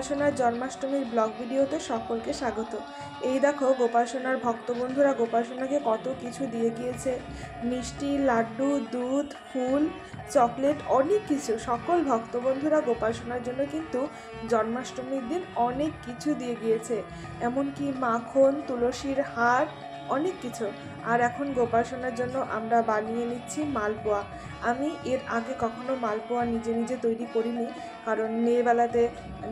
সোনার জন্মাষ্টমীর ব্লগ ভিডিওতে সকলকে স্বাগত। এই দেখো, গোপাল সোনার ভক্ত বন্ধুরা গোপাল সোনাকে কত কিছু দিয়ে গিয়েছে। মিষ্টি, লাড্ডু, দুধ, ফুল, চকলেট, অনেক কিছু। সকল ভক্ত বন্ধুরা গোপাল সোনার জন্য কিন্তু জন্মাষ্টমীর দিন অনেক কিছু দিয়ে গিয়েছে। এমনকি মাখন, তুলসীর হার অনেক কিছু। আর এখন গোপাল সোনার জন্য আমরা বানিয়ে নিচ্ছি মালপোয়া। আমি এর আগে কখনো মালপোয়া নিজে নিজে তৈরি করিনি, কারণ মেয়েবেলাতে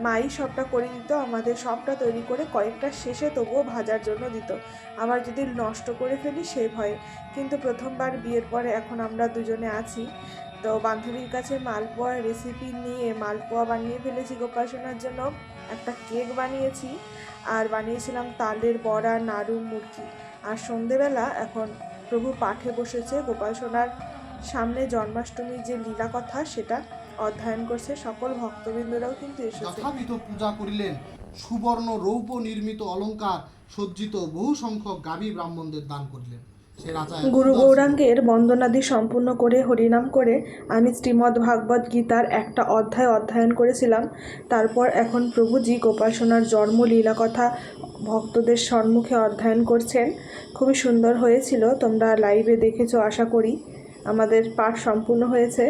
মাই সবটা করে দিত, আমাদের সবটা তৈরি করে কয়েকটা শেষে তবুও ভাজার জন্য দিত। আবার যদি নষ্ট করে ফেলি সেই ভয়ে। কিন্তু প্রথমবার বিয়ের পরে এখন আমরা দুজনে আছি। তো বান্ধবীর কাছে মালপোয়ার রেসিপি নিয়ে মালপোয়া বানিয়ে ফেলেছি গোপাল সোনার জন্য। একটা কেক বানিয়েছি। আর বানিয়েছিলাম তালের বড়া, নাড়ু মুরগি আর সন্ধেবেলা এখন প্রভু পাঠে বসেছে গোপাল সোনার সামনে জন্মাষ্টমীর যে লীলা কথা সেটা অধ্যয়ন করছে। সকল ভক্তবৃন্দরাও কিন্তু এসেছে। যথাবিধ পূজা করিলেন। সুবর্ণ রৌপ্য নির্মিত অলংকার সজ্জিত বহু সংখ্যক গাভী ব্রাহ্মণদের দান করিলেন। গুরু গৌরাঙ্গের বন্দনাদি সম্পূর্ণ করে হরিনাম করে আমি শ্রীমদ্ ভাগবত গীতার একটা অধ্যায় অধ্যয়ন করেছিলাম। তারপর এখন প্রভুজি গোপাল সোনার জন্ম লীলা কথা ভক্তদের সম্মুখে অধ্যয়ন করছেন। খুবই সুন্দর হয়েছিল তোমরা লাইভে দেখেছ আশা করি। আমাদের পাঠ সম্পূর্ণ হয়েছে।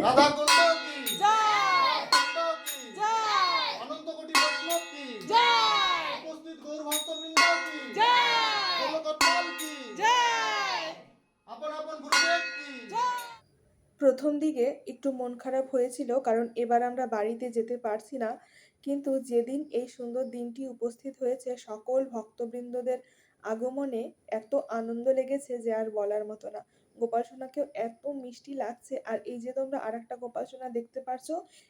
প্রথম দিকে একটু মন খারাপ হয়েছিল কারণ এবার আমরা বাড়িতে যেতে পারছি না। কিন্তু যেদিন এই সুন্দর দিনটি উপস্থিত হয়েছে, সকল ভক্তবৃন্দদের আগমনে এত আনন্দ লেগেছে যে আর বলার মতো না। গোপাল সোনাকেও এত মিষ্টি লাগছে। আর এই যে তোমরা আর একটা গোপাল সোনা দেখতে পারছ,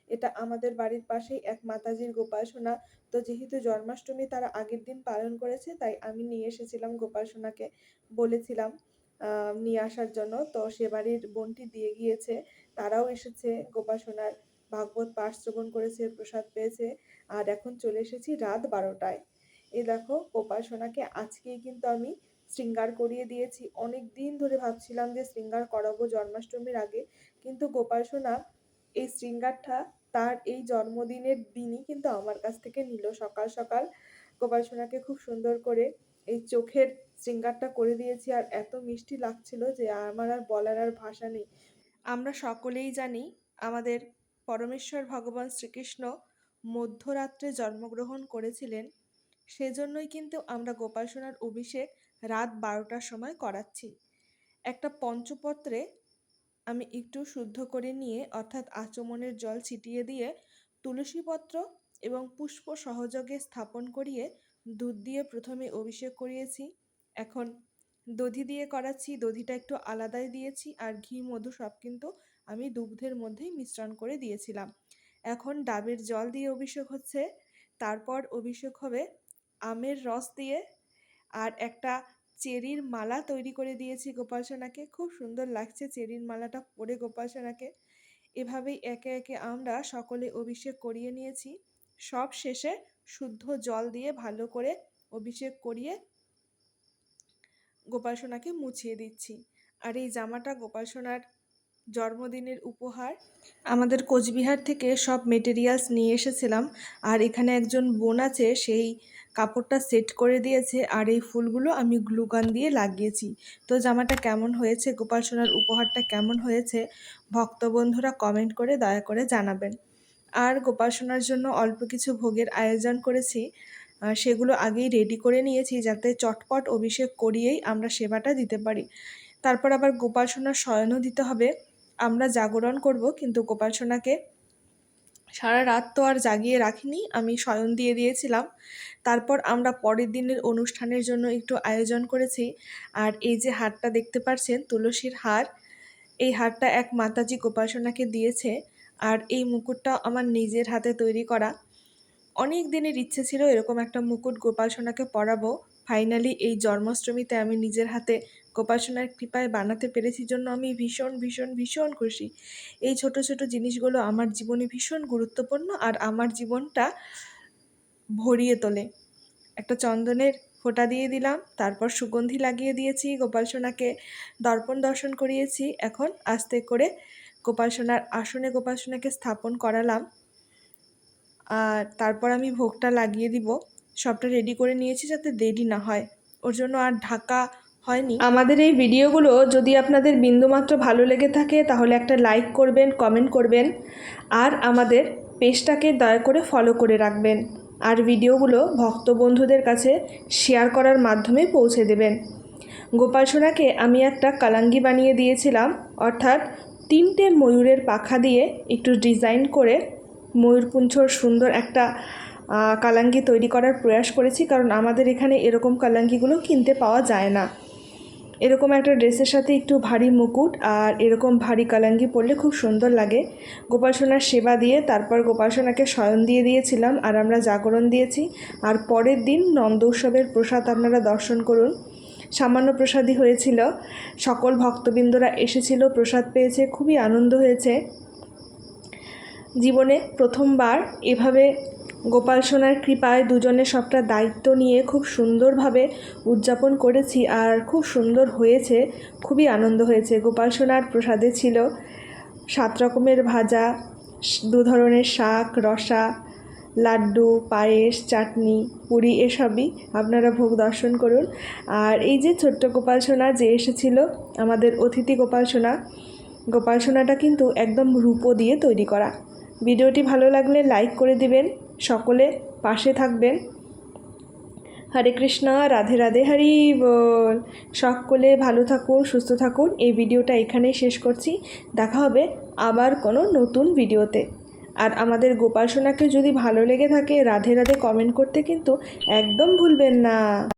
এটা আমাদের বাড়ির পাশেই এক মাতাজির গোপাল সোনা। তো যেহেতু জন্মাষ্টমী তারা আগের দিন পালন করেছে, তাই আমি নিয়ে এসেছিলাম গোপাল সোনাকে বলেছিলাম নিয়ে আসার জন্য। তো সে বাড়ির বোনটি দিয়ে গিয়েছে, তারাও এসেছে গোপাল সোনার ভাগবত পাঠ শ্রবণ করেছে, প্রসাদ পেয়েছে, আর এখন চলে এসেছি রাত বারোটায়। এ দেখো গোপাল সোনাকে আজকেই কিন্তু আমি শৃঙ্গার করিয়ে দিয়েছি। অনেক দিন ধরে ভাবছিলাম যে শৃঙ্গার করাবো জন্মাষ্টমীর আগে, কিন্তু গোপাল সোনা এই শৃঙ্গারটা তার এই জন্মদিনের দিনই কিন্তু আমার কাছ থেকে নিল। সকাল সকাল গোপাল সোনাকে খুব সুন্দর করে এই চোখের শৃঙ্গারটা করে দিয়েছি, আর এত মিষ্টি লাগছিল যে আমার আর বলার আর ভাষা নেই। আমরা সকলেই জানি আমাদের পরমেশ্বর ভগবান শ্রীকৃষ্ণ মধ্যরাত্রে জন্মগ্রহণ করেছিলেন, সেজন্যই কিন্তু আমরা গোপাল সোনার অভিষেক রাত বারোটার সময় করাচ্ছি। একটা পঞ্চপত্রে আমি একটু শুদ্ধ করে নিয়ে, অর্থাৎ আচমনের জল ছিটিয়ে দিয়ে তুলসীপত্র এবং পুষ্প সহযোগে স্থাপন করিয়ে দুধ দিয়ে প্রথমে অভিষেক করিয়েছি। এখন দধি দিয়ে করাচ্ছি, দধিটা একটু আলাদাই দিয়েছি আর ঘি, মধু সব কিন্তু আমি দুগ্ধের মধ্যেই মিশ্রণ করে দিয়েছিলাম। এখন ডাবের জল দিয়ে অভিষেক হচ্ছে। তারপর অভিষেক হবে আমের রস দিয়ে। আর একটা চেরির মালা তৈরি করে দিয়েছি গোপাল সোনাকে। খুব সুন্দর লাগছে চেরির মালাটা পরে গোপাল সোনাকে। এভাবেই একে একে আমরা সকলে অভিষেক করিয়ে নিয়েছি। সব শেষে শুদ্ধ জল দিয়ে ভালো করে অভিষেক করিয়ে গোপাল সোনাকে মুছিয়ে দিচ্ছি। আর এই জামাটা গোপাল সোনার জন্মদিনের উপহার। আমাদের কোচবিহার থেকে সব মেটেরিয়ালস নিয়ে এসেছিলাম। আর এখানে একজন বোন আছে, সেই কাপড়টা সেট করে দিয়েছে। আর এই ফুলগুলো আমি গ্লুগান দিয়ে লাগিয়েছি। তো জামাটা কেমন হয়েছে, গোপাল সোনার উপহারটা কেমন হয়েছে ভক্ত বন্ধুরা কমেন্ট করে দয়া করে জানাবেন। আর গোপাল সোনার জন্য অল্প কিছু ভোগের আয়োজন করেছি। সেগুলো আগেই রেডি করে নিয়েছি যাতে চটপট অভিষেক করিয়েই আমরা সেবাটা দিতে পারি। তারপর আবার গোপাল সোনার শয়নও দিতে হবে। আমরা জাগরণ করব, কিন্তু গোপাল সোনাকে সারা রাত তো আর জাগিয়ে রাখিনি, আমি শয়ন দিয়ে দিয়েছিলাম। তারপর আমরা পরের দিনের অনুষ্ঠানের জন্য একটু আয়োজন করেছি। আর এই যে হারটা দেখতে পাচ্ছেন তুলসীর হার, এই হারটা এক মাতাজি গোপাল সোনাকে দিয়েছে। আর এই মুকুটটা আমার নিজের হাতে তৈরি করা। অনেক দিনের ইচ্ছে ছিল এরকম একটা মুকুট গোপাল সোনাকে পরাবো। ফাইনালি এই জন্মাষ্টমীতে আমি নিজের হাতে গোপাল সোনার কৃপায় বানাতে পেরেছি জন্য আমি ভীষণ ভীষণ ভীষণ খুশি। এই ছোট ছোট জিনিসগুলো আমার জীবনে ভীষণ গুরুত্বপূর্ণ আর আমার জীবনটা ভরিয়ে তোলে। একটা চন্দনের ফোঁটা দিয়ে দিলাম, তারপর সুগন্ধি লাগিয়ে দিয়েছি গোপাল সোনাকে দর্পণ দর্শন করিয়েছি। এখন আস্তে করে গোপাল সোনার আসনে গোপাল সোনাকে স্থাপন করালাম। আর তারপর আমি ভোগটা লাগিয়ে দিব। সবটা রেডি করে নিয়েছি যাতে দেরি না হয়। ওর জন্য আর ঢাকা হয়নি। আমাদের এই ভিডিওগুলো যদি আপনাদের বিন্দুমাত্র ভালো লেগে থাকে, তাহলে একটা লাইক করবেন কমেন্ট করবেন, আর আমাদের পেজটাকে দয়া করে ফলো করে রাখবেন। আর ভিডিওগুলো ভক্ত বন্ধুদের কাছে শেয়ার করার মাধ্যমে পৌঁছে দেবেন। গোপাল সোনাকে আমি একটা কালাঙ্গি বানিয়ে দিয়েছিলাম, অর্থাৎ তিনটে ময়ূরের পাখা দিয়ে একটু ডিজাইন করে ময়ূরপুঞ্ছর সুন্দর একটা কালাঙ্গি তৈরি করার প্রয়াস করেছি, কারণ আমাদের এখানে এরকম কালাঙ্গিগুলো কিনতে পাওয়া যায় না। এরকম একটা ড্রেসের সাথে একটু ভারী মুকুট আর এরকম ভারী কালাঙ্গি পরলে খুব সুন্দর লাগে। গোপাল সোনার সেবা দিয়ে তারপর গোপাল সোনাকে শয়ন দিয়ে দিয়েছিলাম আর আমরা জাগরণ দিয়েছি। আর পরের দিন নন্দ উৎসবের প্রসাদ আপনারা দর্শন করুন। সামান্য প্রসাদই হয়েছিল। সকল ভক্তবৃন্দরা এসেছিল, প্রসাদ পেয়েছে, খুবই আনন্দ হয়েছে। জীবনে প্রথমবার এভাবে গোপাল সোনার কৃপায় দুজনে সবটা দায়িত্ব নিয়ে খুব সুন্দরভাবে উদযাপন করেছি আর খুব সুন্দর হয়েছে, খুবই আনন্দ হয়েছে। গোপাল সোনার প্রসাদে ছিল সাত রকমের ভাজা দু ধরনের শাক, রসা, লাড্ডু, পায়েস, চাটনি, পুরি এসবই আপনারা ভোগ দর্শন করুন। আর এই যে ছোট্ট গোপাল সোনা যে এসেছিল, আমাদের অতিথি গোপাল সোনা, গোপাল সোনাটা কিন্তু একদম রূপো দিয়ে তৈরি করা। ভিডিওটি ভালো লাগলে লাইক করে দিবেন। সকলে পাশে থাকবেন। হরে কৃষ্ণ, রাধে রাধে, হরি বল। সকলে ভালো থাকুন, সুস্থ থাকুন। এই ভিডিওটা এখানেই শেষ করছি। দেখা হবে আবার কোনো নতুন ভিডিওতে। আর আমাদের গোপাল সোনাকে যদি ভালো লেগে থাকে, রাধে রাধে কমেন্ট করতে কিন্তু একদম ভুলবেন না।